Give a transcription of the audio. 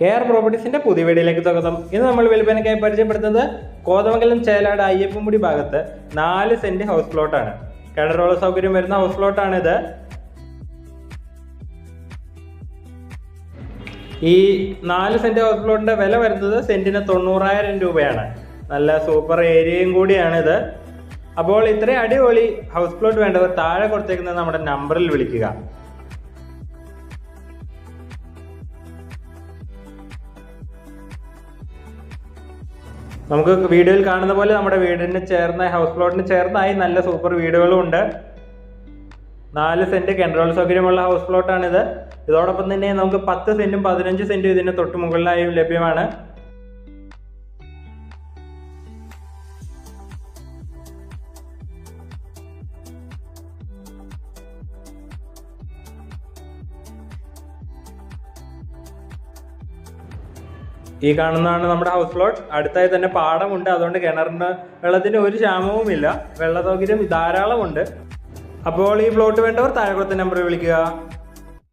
Care പ്രോപ്പർട്ടീസിന്റെ പുതിയ വീടിലേക്ക് സ്വാഗതം. ഇന്ന് നമ്മൾ വിൽപ്പനയ്ക്കായി പരിചയപ്പെടുത്തുന്നത് കോതമംഗലം ചേലാട് അയ്യപ്പൻമുടി ഭാഗത്ത് നാല് സെന്റ് ഹൗസ് പ്ലോട്ടാണ് കിണറോള സൗകര്യം വരുന്ന ഹൗസ് ഇത് ഈ നാല് സെന്റ് ഹൗസ് പ്ലോട്ടിന്റെ വില വരുന്നത് സെന്റിന് തൊണ്ണൂറായിരം രൂപയാണ്. നല്ല സൂപ്പർ ഏരിയയും കൂടിയാണ് ഇത് അപ്പോൾ ഇത്രയും അടിപൊളി ഹൗസ് പ്ലോട്ട് വേണ്ടവർ താഴെ കൊടുത്തേക്കുന്നത് നമ്മുടെ നമ്പറിൽ വിളിക്കുക. നമുക്ക് വീഡിയോയിൽ കാണുന്ന പോലെ നമ്മുടെ വീടിന് ചേർന്ന ഹൗസ് പ്ലോട്ടിന് ചേർന്നായി നല്ല സൂപ്പർ വീടുകളും ഉണ്ട്. നാല് സെന്റ് കെൻട്രോൾ സൗകര്യമുള്ള ഹൗസ് പ്ലോട്ടാണിത് ഇതോടൊപ്പം തന്നെ നമുക്ക് പത്ത് സെന്റും പതിനഞ്ച് സെന്റും ഇതിന് തൊട്ട് മുകളിലായും ലഭ്യമാണ്. ഈ കാണുന്നതാണ് നമ്മുടെ ഹൗസ് പ്ലോട്ട് അടുത്തായി തന്നെ പാടമുണ്ട്. അതുകൊണ്ട് കിണറിന് വെള്ളത്തിന് ഒരു ക്ഷാമവുമില്ല. വെള്ള സൗകര്യം ധാരാളമുണ്ട്. അപ്പോൾ ഈ പ്ലോട്ട് വേണ്ടവർ താഴെ കൊടുത്ത നമ്പറിൽ വിളിക്കുക.